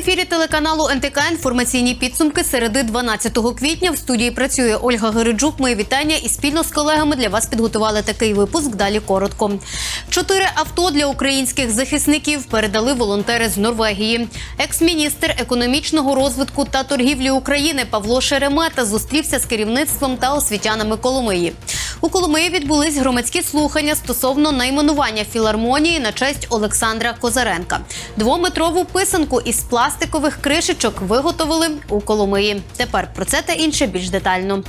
Ефірі телеканалу НТК інформаційні підсумки середи 12 квітня. В студії працює Ольга Гириджук. Мої вітання і спільно з колегами для вас підготували такий випуск. Далі коротко. Чотири авто для українських захисників передали волонтери з Норвегії. Екс-міністр економічного розвитку та торгівлі України Павло Шеремета зустрівся з керівництвом та освітянами Коломиї. У Коломиї відбулись громадські слухання стосовно найменування філармонії на честь Олександра Козаренка. Двометрову писанку із пластикових кришечок виготовили у Коломиї. Тепер про це та інше більш детально.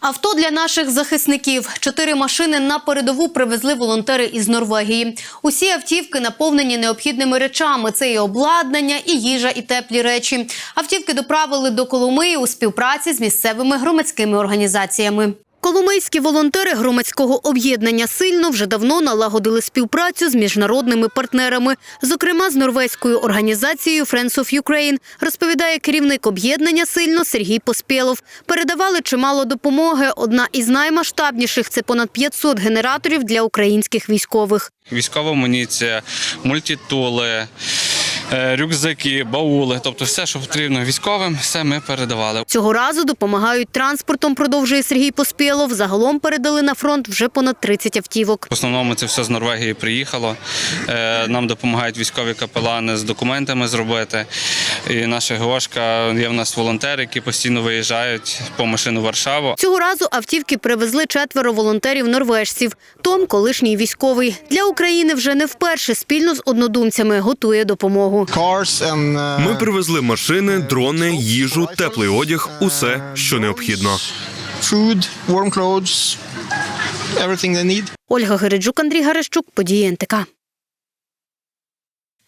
Авто для наших захисників. Чотири машини на передову привезли волонтери із Норвегії. Усі автівки наповнені необхідними речами. Це і обладнання, і їжа, і теплі речі. Автівки доправили до Коломиї у співпраці з місцевими громадськими організаціями. Коломийські волонтери громадського об'єднання сильно вже давно налагодили співпрацю з міжнародними партнерами, зокрема з норвезькою організацією Friends of Ukraine, розповідає керівник об'єднання сильно Сергій Поспєлов. Передавали чимало допомоги. Одна із наймасштабніших це понад 500 генераторів для українських військових. Військова амуніція, мультитули, рюкзаки, баули, тобто все, що потрібно військовим, все ми передавали. Цього разу допомагають транспортом, продовжує Сергій Поспєлов. Загалом передали на фронт вже понад 30 автівок. В основному це все з Норвегії приїхало. Е, Нам допомагають військові капелани з документами зробити. І наша ГОшка, є в нас волонтери, які постійно виїжджають по машину в Варшаву. Цього разу автівки привезли четверо волонтерів-норвежців. Том, колишній військовий. Для України вже не вперше спільно з однодумцями готує допомогу. Cars and uh, Ми привезли машини, дрони, їжу, теплий одяг, усе, що необхідно. food, warm clothes, everything they need. Ольга Гереджук, Андрій Гарещук, події НТК.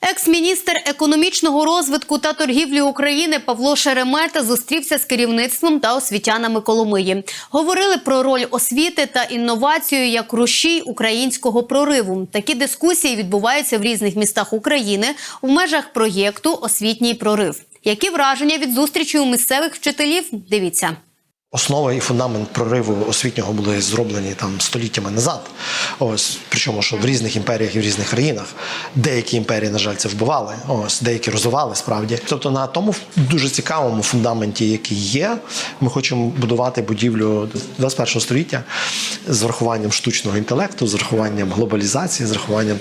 Екс-міністр економічного розвитку та торгівлі України Павло Шеремета зустрівся з керівництвом та освітянами Коломиї. Говорили про роль освіти та інновацію як рушій українського прориву. Такі дискусії відбуваються в різних містах України в межах проєкту Освітній прорив. Які враження від зустрічі у місцевих вчителів? Дивіться. Основа і фундамент прориву освітнього були зроблені там століттями назад. Ось причому, що в різних імперіях і в різних країнах деякі імперії, на жаль, це вбивали. Ось деякі розвивали справді. Тобто на тому дуже цікавому фундаменті, який є, ми хочемо будувати будівлю 21 століття з врахуванням штучного інтелекту, з врахуванням глобалізації, з врахуванням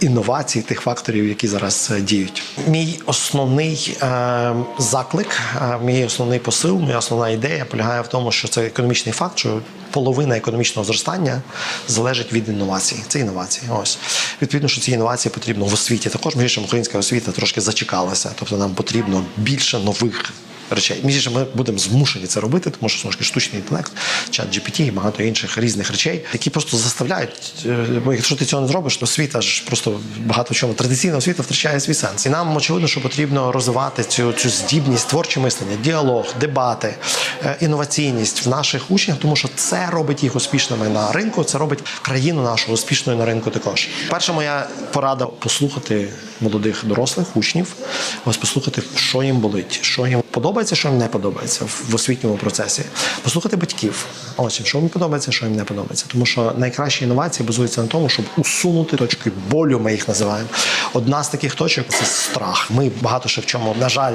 інновацій, тих факторів, які зараз е, діють. Мій основний е, заклик, е, мій основний посил, моя основна ідея полягає в тому, що це економічний факт, що половина економічного зростання залежить від інновацій. Це інновації. Ось відповідно, що ці інновації потрібно в освіті. Також іншим, українська освіта трошки зачекалася, тобто нам потрібно більше нових. Речей між ми будемо змушені це робити, тому що таки штучний інтелект, чат GPT і багато інших різних речей, які просто заставляють. е, Бо якщо ти цього не зробиш, то освіта ж просто багато чому традиційна освіта втрачає свій сенс. І нам очевидно, що потрібно розвивати цю цю здібність, творче мислення, діалог, дебати, е, інноваційність в наших учнях, тому що це робить їх успішними на ринку. Це робить країну нашу успішною на ринку. Також перша моя порада послухати молодих дорослих учнів, послухати, що їм болить, що їм подобається, що їм не подобається в- освітньому процесі. Послухати батьків, ось що їм подобається, що їм не подобається. Тому що найкращі інновації базуються на тому, щоб усунути точки болю. Ми їх називаємо. Одна з таких точок це страх. Ми багато що в чому, на жаль,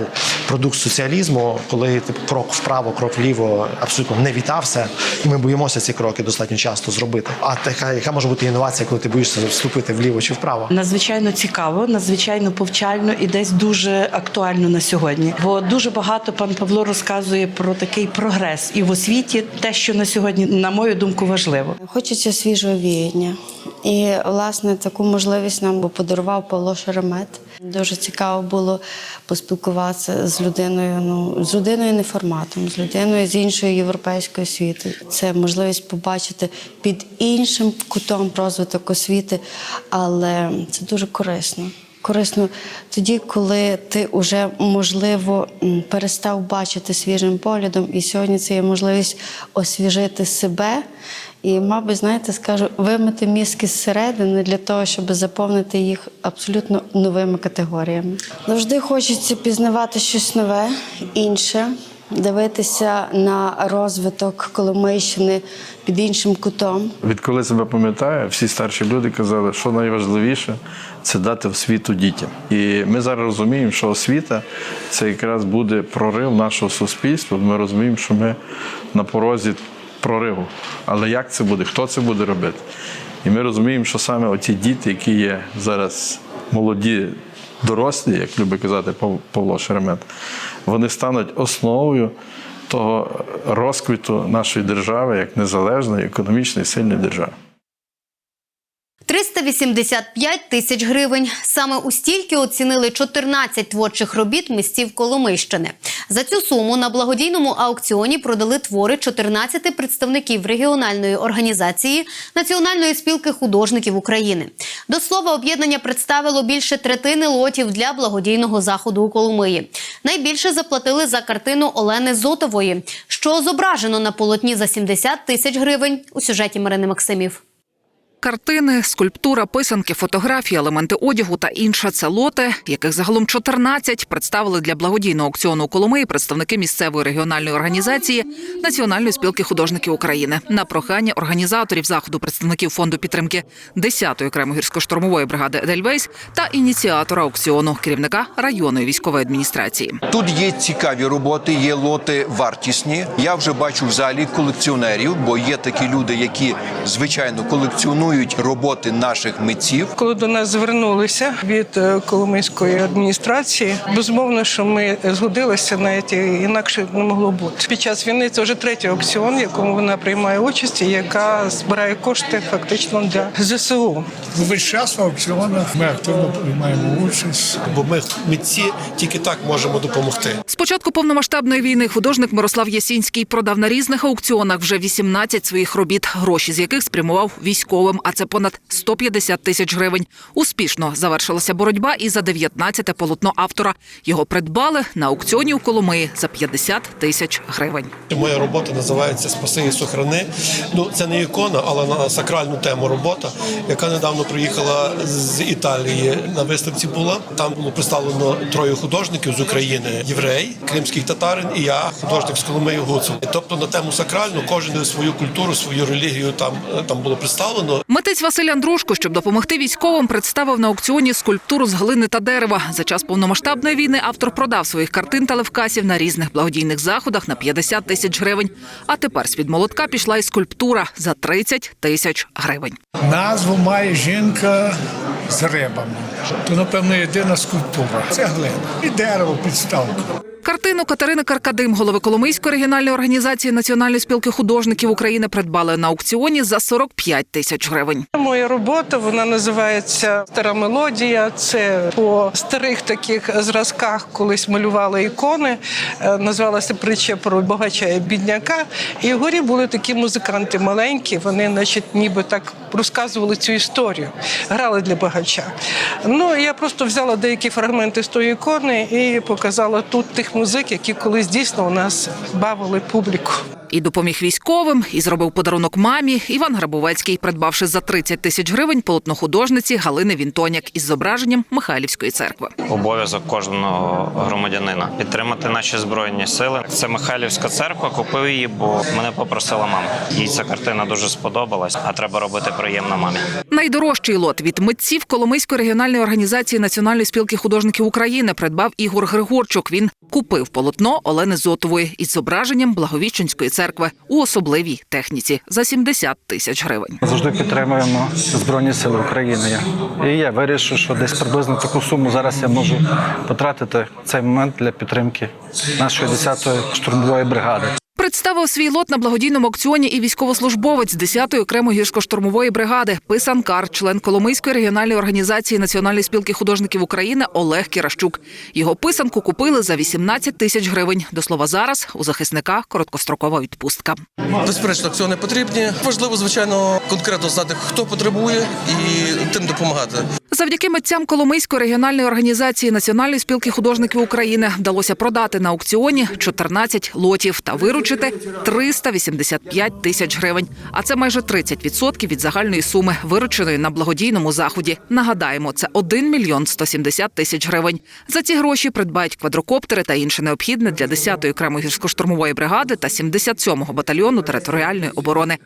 продукт соціалізму, коли типу крок вправо, крок вліво абсолютно не вітався, і ми боїмося ці кроки достатньо часто зробити. А така, яка може бути інновація, коли ти боїшся вступити вліво чи вправо? Надзвичайно цікаво, надзвичайно повчально і десь дуже актуально на сьогодні. Бо дуже багато багато пан Павло розказує про такий прогрес і в освіті, те, що на сьогодні, на мою думку, важливо. Хочеться свіжого віяння. І, власне, таку можливість нам подарував Павло Шеремет. Дуже цікаво було поспілкуватися з людиною, ну, з людиною не форматом, з людиною з іншої європейської освіти. Це можливість побачити під іншим кутом розвиток освіти, але це дуже корисно. Корисно тоді, коли ти вже можливо перестав бачити свіжим поглядом, і сьогодні це є можливість освіжити себе і, мабуть, знаєте, скажу, вимити мізки зсередини для того, щоб заповнити їх абсолютно новими категоріями. Завжди хочеться пізнавати щось нове, інше, дивитися на розвиток Коломийщини під іншим кутом. Відколи себе пам'ятаю, всі старші люди казали, що найважливіше це дати освіту дітям. І ми зараз розуміємо, що освіта це якраз буде прорив нашого суспільства. Ми розуміємо, що ми на порозі прориву. Але як це буде? Хто це буде робити? І ми розуміємо, що саме оті діти, які є зараз молоді, дорослі, як любить казати Павло Шеремет, вони стануть основою того розквіту нашої держави як незалежної, економічної, сильної держави. 385 тисяч гривень. Саме у стільки оцінили 14 творчих робіт містів Коломийщини. За цю суму на благодійному аукціоні продали твори 14 представників регіональної організації Національної спілки художників України. До слова, об'єднання представило більше третини лотів для благодійного заходу у Коломиї. Найбільше заплатили за картину Олени Зотової, що зображено на полотні за 70 тисяч гривень у сюжеті Марини Максимів. Картини, скульптура, писанки, фотографії, елементи одягу та інше це лоти, яких загалом 14, представили для благодійного аукціону Коломиї представники місцевої регіональної організації Національної спілки художників України на прохання організаторів заходу представників фонду підтримки 10-ї окремої гірсько-штурмової бригади Едельвейс та ініціатора аукціону керівника районної військової адміністрації. Тут є цікаві роботи, є лоти вартісні. Я вже бачу в залі колекціонерів, бо є такі люди, які звичайно колекціонують роботи наших митців. Коли до нас звернулися від е, Коломийської адміністрації, безумовно, що ми згодилися навіть і інакше не могло бути. Під час війни це вже третій аукціон, в якому вона приймає участь, і яка збирає кошти фактично для ЗСУ. Весь час в аукціонах ми активно приймаємо участь, бо ми митці тільки так можемо допомогти. З початку повномасштабної війни художник Мирослав Ясінський продав на різних аукціонах вже 18 своїх робіт, гроші з яких спрямував військовим, а це понад 150 тисяч гривень. Успішно завершилася боротьба і за 19-те полотно автора. Його придбали на аукціоні у Коломиї за 50 тисяч гривень. Моя робота називається Спаси і сохрани. Ну це не ікона, але на сакральну тему робота, яка недавно приїхала з Італії на виставці. Була там було представлено троє художників з України: єврей, кримський татарин і я, художник з Коломиї Гуцул. Тобто на тему сакральну кожен свою культуру, свою релігію там там було представлено. Митець Василь Андрушко, щоб допомогти військовим, представив на аукціоні скульптуру з глини та дерева. За час повномасштабної війни автор продав своїх картин та левкасів на різних благодійних заходах на 50 тисяч гривень. А тепер з-під молотка пішла і скульптура за 30 тисяч гривень. Назву має жінка з рибами. То, напевно, єдина скульптура. Це глина і дерево підставка. Картину Катерини Каркадим, голови Коломийської регіональної організації Національної спілки художників України, придбали на аукціоні за 45 тисяч гривень. Моя робота вона називається Стара мелодія. Це по старих таких зразках колись малювали ікони. Е, Називалася притча про багача і бідняка. І вгорі були такі музиканти маленькі. Вони, значить, ніби так розказували цю історію, грали для багача. Ну я просто взяла деякі фрагменти з тої ікони і показала тут тих музик, які колись дійсно у нас бавили публіку. І допоміг військовим, і зробив подарунок мамі. Іван Грабовецький, придбавши за 30 тисяч гривень полотно художниці Галини Вінтоняк із зображенням Михайлівської церкви. Обов'язок кожного громадянина підтримати наші збройні сили. Це Михайлівська церква. Купив її, бо мене попросила мама. Їй ця картина дуже сподобалась. А треба робити приємно мамі. Найдорожчий лот від митців Коломийської регіональної організації Національної спілки художників України придбав Ігор Григорчук. Він купив полотно Олени Зотової із зображенням Благовіщенської церкви у особливій техніці за 70 тисяч гривень. Завжди підтримуємо Збройні Сили України. І я вирішив, що десь приблизно таку суму зараз я можу потратити цей момент для підтримки нашої 10-ї штурмової бригади. Представив свій лот на благодійному аукціоні і військовослужбовець 10-ї окремої гірсько-штурмової бригади Писанкар, член Коломийської регіональної організації Національної спілки художників України Олег Кіращук. Його писанку купили за 18 тисяч гривень. До слова, зараз у захисника короткострокова відпустка. Безперечно, акціони потрібні. Важливо, звичайно, конкретно знати, хто потребує, і тим допомагати. Завдяки митцям Коломийської регіональної організації Національної спілки художників України вдалося продати на аукціоні 14 лотів та виручити 385 тисяч гривень. А це майже 30% від загальної суми, вирученої на благодійному заході. Нагадаємо, це 1 мільйон 170 тисяч гривень. За ці гроші придбають квадрокоптери та інше необхідне для 10-ї окремої гірсько-штурмової бригади та 77-го батальйону територіальної оборони.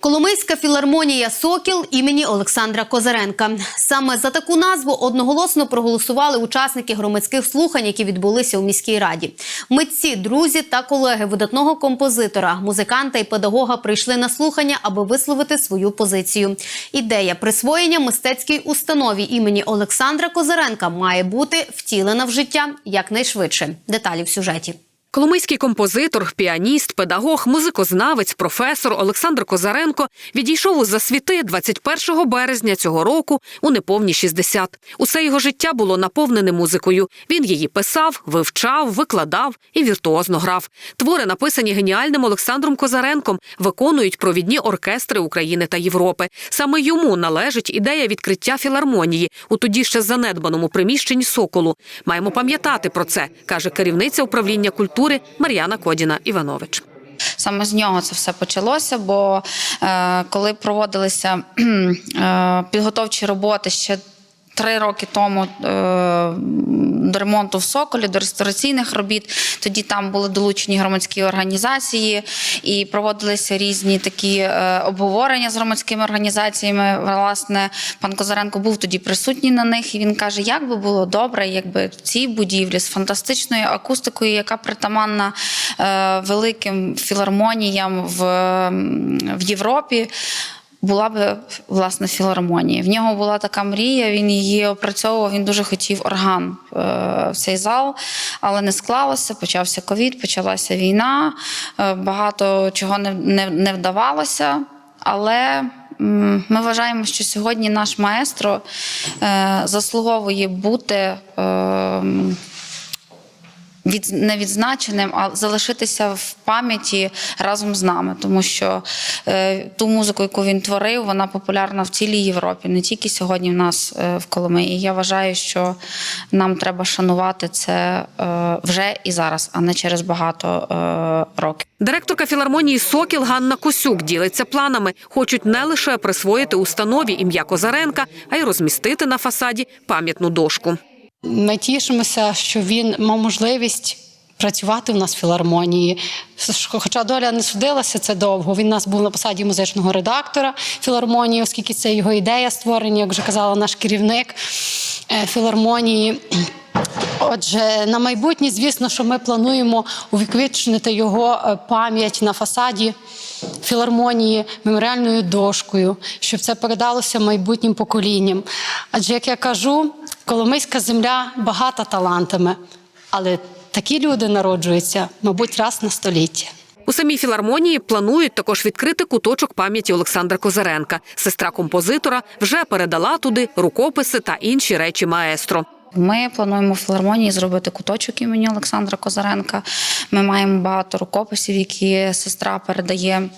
Коломийська філармонія Сокіл імені Олександра Козаренка. Саме за таку назву одноголосно проголосували учасники громадських слухань, які відбулися у міській раді. Митці, друзі та колеги видатного композитора, музиканта і педагога прийшли на слухання, аби висловити свою позицію. Ідея присвоєння мистецькій установі імені Олександра Козаренка має бути втілена в життя якнайшвидше. Деталі в сюжеті. Коломийський композитор, піаніст, педагог, музикознавець, професор Олександр Козаренко відійшов у засвіти 21 березня цього року у неповні 60. Усе його життя було наповнене музикою. Він її писав, вивчав, викладав і віртуозно грав. Твори, написані геніальним Олександром Козаренком, виконують провідні оркестри України та Європи. Саме йому належить ідея відкриття філармонії у тоді ще занедбаному приміщенні Соколу. Маємо пам'ятати про це, каже керівниця управління культури Мар'яна Кодіна Іванович. Саме з нього це все почалося, бо е, коли проводилися е, підготовчі роботи ще три роки тому е, до ремонту в Соколі, до реставраційних робіт, тоді там були долучені громадські організації і проводилися різні такі е, обговорення з громадськими організаціями. Власне, пан Козаренко був тоді присутній на них, і він каже, як би було добре, якби в цій будівлі з фантастичною акустикою, яка притаманна е, великим філармоніям в, в Європі. Була б власне філармонія. В нього була така мрія. Він її опрацьовував. Він дуже хотів орган е, в цей зал, але не склалося. Почався ковід, почалася війна. е, Багато чого не, не, не вдавалося. Але ми вважаємо, що сьогодні наш маестро е, заслуговує бути. Від не а залишитися в пам'яті разом з нами, тому що е, ту музику, яку він творив, вона популярна в цілій Європі, не тільки сьогодні в нас е, в Коломиї. І я вважаю, що нам треба шанувати це е, вже і зараз, а не через багато е, років. Директорка філармонії Сокіл Ганна Косюк ділиться планами. Хочуть не лише присвоїти установі ім'я Козаренка, а й розмістити на фасаді пам'ятну дошку. Ми тішимося, що він мав можливість працювати в нас в філармонії. Хоча доля не судилася це довго. Він у нас був на посаді музичного редактора філармонії, оскільки це його ідея створення, як вже казала наш керівник е, філармонії. Отже, на майбутнє, звісно, що ми плануємо увіковічнити його е, пам'ять на фасаді філармонії меморіальною дошкою, щоб це передалося майбутнім поколінням. Адже, як я кажу, Коломийська земля багата талантами, але такі люди народжуються, мабуть, раз на століття. У самій філармонії планують також відкрити куточок пам'яті Олександра Козаренка. Сестра композитора вже передала туди рукописи та інші речі маестро. Ми плануємо в філармонії зробити куточок імені Олександра Козаренка. Ми маємо багато рукописів, які сестра передає.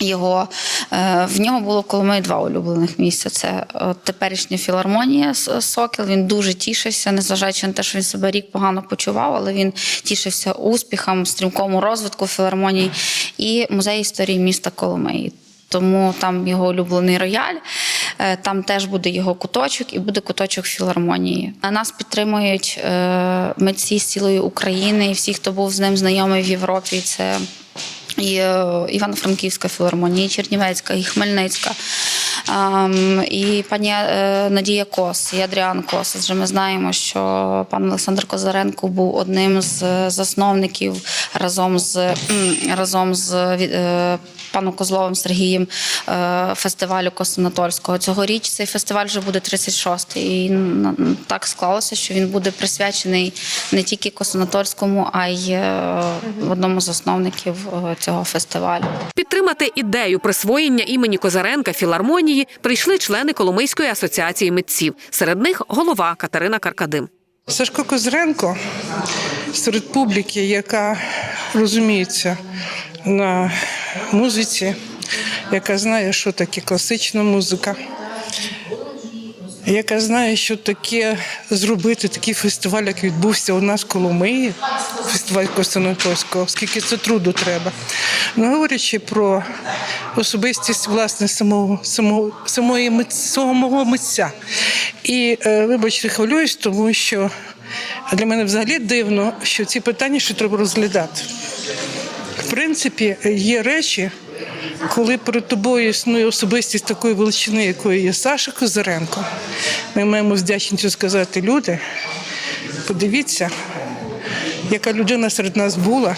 Його е, в нього було Коломиї два улюблених місця. Це е, теперішня філармонія Сокіл. Він дуже тішився, незважаючи на те, що він себе рік погано почував, але він тішився успіхам, стрімкому розвитку філармонії і музей історії міста Коломиї. Тому там його улюблений рояль, е, там теж буде його куточок і буде куточок філармонії. Нас підтримують митці з цілої України і всі, хто був з ним знайомий в Європі. Це І е, Івано-Франківська філармонія, і Чернівецька, і Хмельницька, ем, і пані е, Надія Кос, і Адріан Кос. Адже ми знаємо, що пан Олександр Козаренко був одним з засновників разом з разом з е, паном Козловим Сергієм е, фестивалю Косинатольського. Цьогоріч цей фестиваль вже буде 36-й. І так склалося, що він буде присвячений не тільки Косинатольському, а й е, одному з засновників е, цього фестивалю. Підтримати ідею присвоєння імені Козаренка філармонії прийшли члени Коломийської асоціації митців. Серед них голова Катерина Каркадим. Сашко Козренко серед публіки, яка розуміється на музиці, яка знає, що таке класична музика, яка знає, що таке зробити такий фестиваль, як відбувся у нас в Коломиї, фестиваль Костянтинського, скільки це труду треба. Ну, говорячи про особистість власне самого, самого, самої мит- самого митця. І, е, вибачте, хвилююсь, тому що для мене взагалі дивно, що ці питання ще треба розглядати. В принципі, є речі, коли перед тобою існує особистість такої величини, якою є Саша Козиренко, ми маємо з вдячністю сказати, люди, подивіться, яка людина серед нас була.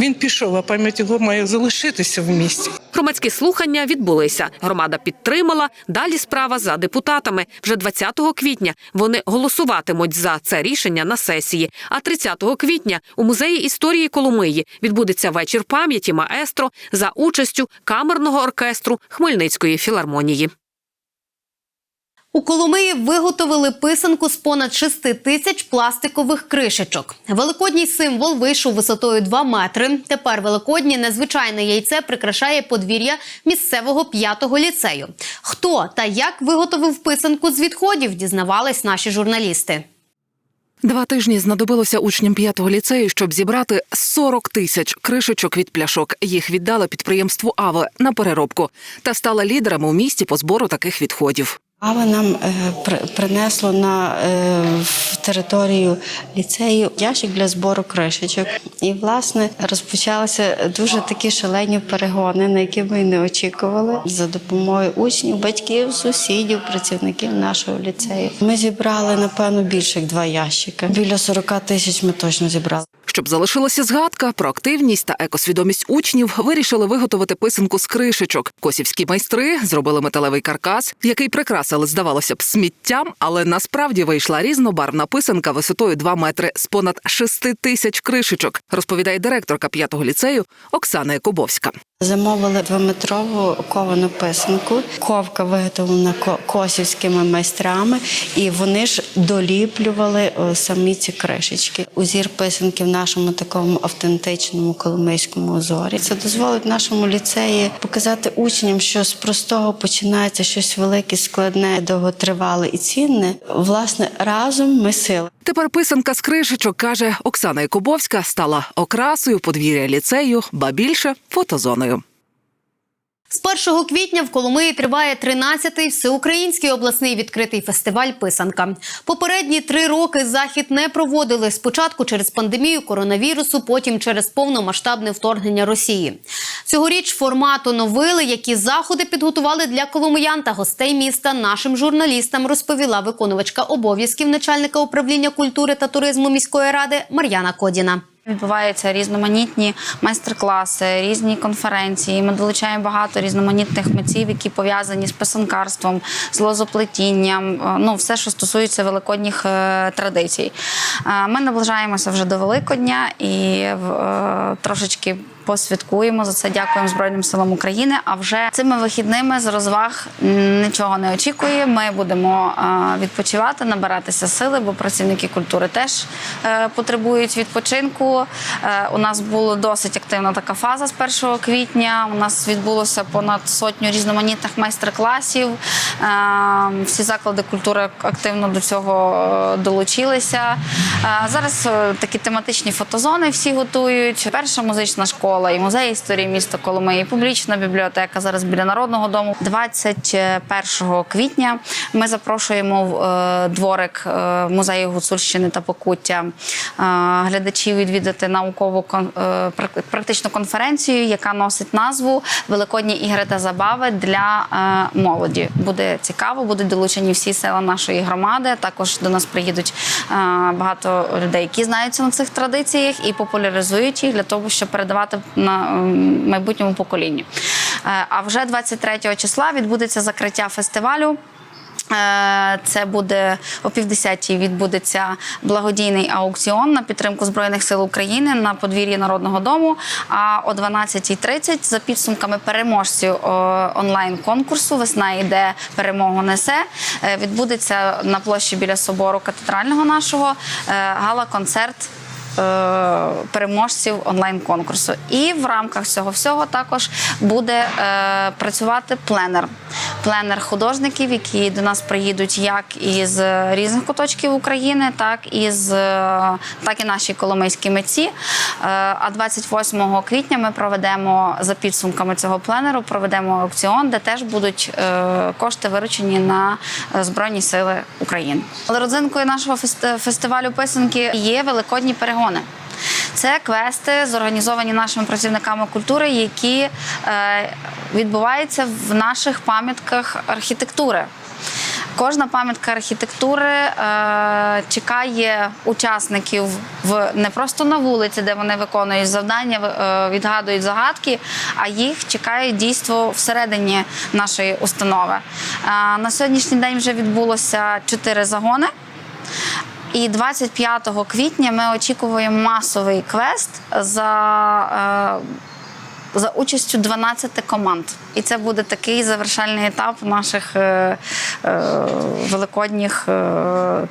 Він пішов, а пам'ять його має залишитися в місті. Громадські слухання відбулися. Громада підтримала. Далі справа за депутатами. Вже 20 квітня вони голосуватимуть за це рішення на сесії. А 30 квітня у музеї історії Коломиї відбудеться вечір пам'яті маестро за участю камерного оркестру Хмельницької філармонії. У Коломиї виготовили писанку з понад 6 тисяч пластикових кришечок. Великодній символ вийшов висотою 2 метри. Тепер великоднє незвичайне яйце прикрашає подвір'я місцевого п'ятого ліцею. Хто та як виготовив писанку з відходів, дізнавались наші журналісти. Два тижні знадобилося учням п'ятого ліцею, щоб зібрати 40 тисяч кришечок від пляшок. Їх віддали підприємству Аве на переробку та стали лідерами у місті по збору таких відходів. Ава нам е, принесло на е, територію ліцею ящик для збору кришечок. І, власне, розпочалися дуже такі шалені перегони, на які ми не очікували. За допомогою учнів, батьків, сусідів, працівників нашого ліцею. Ми зібрали, напевно, більше як два ящика. Біля 40 тисяч ми точно зібрали. Щоб залишилася згадка про активність та екосвідомість учнів, вирішили виготовити писанку з кришечок. Косівські майстри зробили металевий каркас, який прикрасили, здавалося б, сміттям, але насправді вийшла різнобарвна писанка висотою 2 метри з понад 6 тисяч кришечок, розповідає директорка п'ятого ліцею Оксана Якубовська. Замовили двометрову ковану писанку. Ковка виготовлена ко- косівськими майстрами, і вони ж доліплювали самі ці кришечки. Узір писанки в нашому такому автентичному коломийському узорі. Це дозволить нашому ліцеї показати учням, що з простого починається щось велике, складне, довготривале і цінне. Власне, разом ми сила. Тепер писанка з кришечок, каже Оксана Якубовська, стала окрасою подвір'я ліцею, ба більше фотозоною. З 1 квітня в Коломиї триває 13-й всеукраїнський обласний відкритий фестиваль Писанка. Попередні три роки захід не проводили спочатку через пандемію коронавірусу, потім через повномасштабне вторгнення Росії. Цьогоріч формат оновили, які заходи підготували для коломиян та гостей міста. Нашим журналістам розповіла виконувачка обов'язків начальника управління культури та туризму міської ради Мар'яна Кодіна. Відбуваються різноманітні майстер-класи, різні конференції. Ми долучаємо багато різноманітних митців, які пов'язані з писанкарством, з лозоплетінням, е, ну все, що стосується великодніх е, традицій. Е, Ми наближаємося вже до Великодня і трошечки. Посвяткуємо за це. Дякуємо Збройним силам України. А вже цими вихідними з розваг нічого не очікує. Ми будемо е, відпочивати, набиратися сили, бо працівники культури теж е, потребують відпочинку. Е, У нас була досить активна така фаза з 1 квітня. У нас відбулося понад сотню різноманітних майстер-класів. Всі заклади культури активно до цього долучилися. Зараз такі тематичні фотозони всі готують. Перша музична школа. Школа, і музей історії міста Коломиї, і публічна бібліотека зараз біля народного дому. 21 квітня ми запрошуємо в е, дворик е, музею Гуцульщини та Покуття е, глядачів відвідати наукову практичну конференцію, яка носить назву Великодні ігри та забави для молоді. Буде цікаво, будуть долучені всі села нашої громади. Також до нас приїдуть багато людей, які знаються на цих традиціях і популяризують їх для того, щоб передавати на майбутньому поколінню. Е, А вже 23 числа відбудеться закриття фестивалю. Е, Це буде о півдесятій відбудеться благодійний аукціон на підтримку Збройних сил України на подвір'ї Народного дому. А о 12.30 за підсумками переможців онлайн конкурсу Весна йде перемогу несе. е, Відбудеться на площі біля собору катедрального нашого гала-концерт переможців онлайн-конкурсу. І в рамках цього всього також буде е, працювати пленер. Пленер художників, які до нас приїдуть як із різних куточків України, так і з так і наші коломийські митці. Е, А 28 квітня ми проведемо за підсумками цього пленеру, проведемо аукціон, де теж будуть е, кошти виручені на е, Збройні Сили України. Але родзинкою нашого фест- фестивалю писанки є великодні перегони. Це квести, зорганізовані нашими працівниками культури, які е, відбуваються в наших пам'ятках архітектури. Кожна пам'ятка архітектури е, чекає учасників в не просто на вулиці, де вони виконують завдання, е, відгадують загадки, а їх чекає дійство всередині нашої установи. Е, на сьогоднішній день вже відбулося чотири загони. І 25 квітня ми очікуємо масовий квест за, е, за участю 12 команд. І це буде такий завершальний етап наших е, е, великодніх е,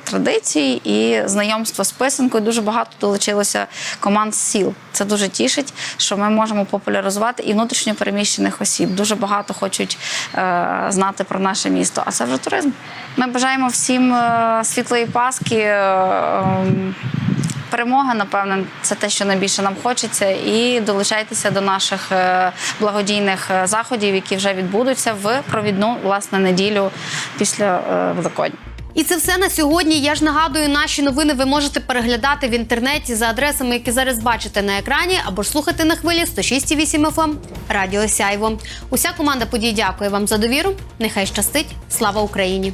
традицій і знайомства з писанкою. Дуже багато долучилося команд з сіл. Це дуже тішить, що ми можемо популяризувати і внутрішньо переміщених осіб. Дуже багато хочуть е, знати про наше місто. А це вже туризм. Ми бажаємо всім е, світлої Пасхи. е, ем, Перемога, напевно, це те, що найбільше нам хочеться. І долучайтеся до наших е, благодійних е, заходів, які вже відбудуться в провідну власне неділю після е, Великодня. І це все на сьогодні. Я ж нагадую, наші новини ви можете переглядати в інтернеті за адресами, які зараз бачите на екрані, або ж слухати на хвилі 106,8 FM ем, Радіо Сяйво. Уся команда подій дякує вам за довіру. Нехай щастить. Слава Україні!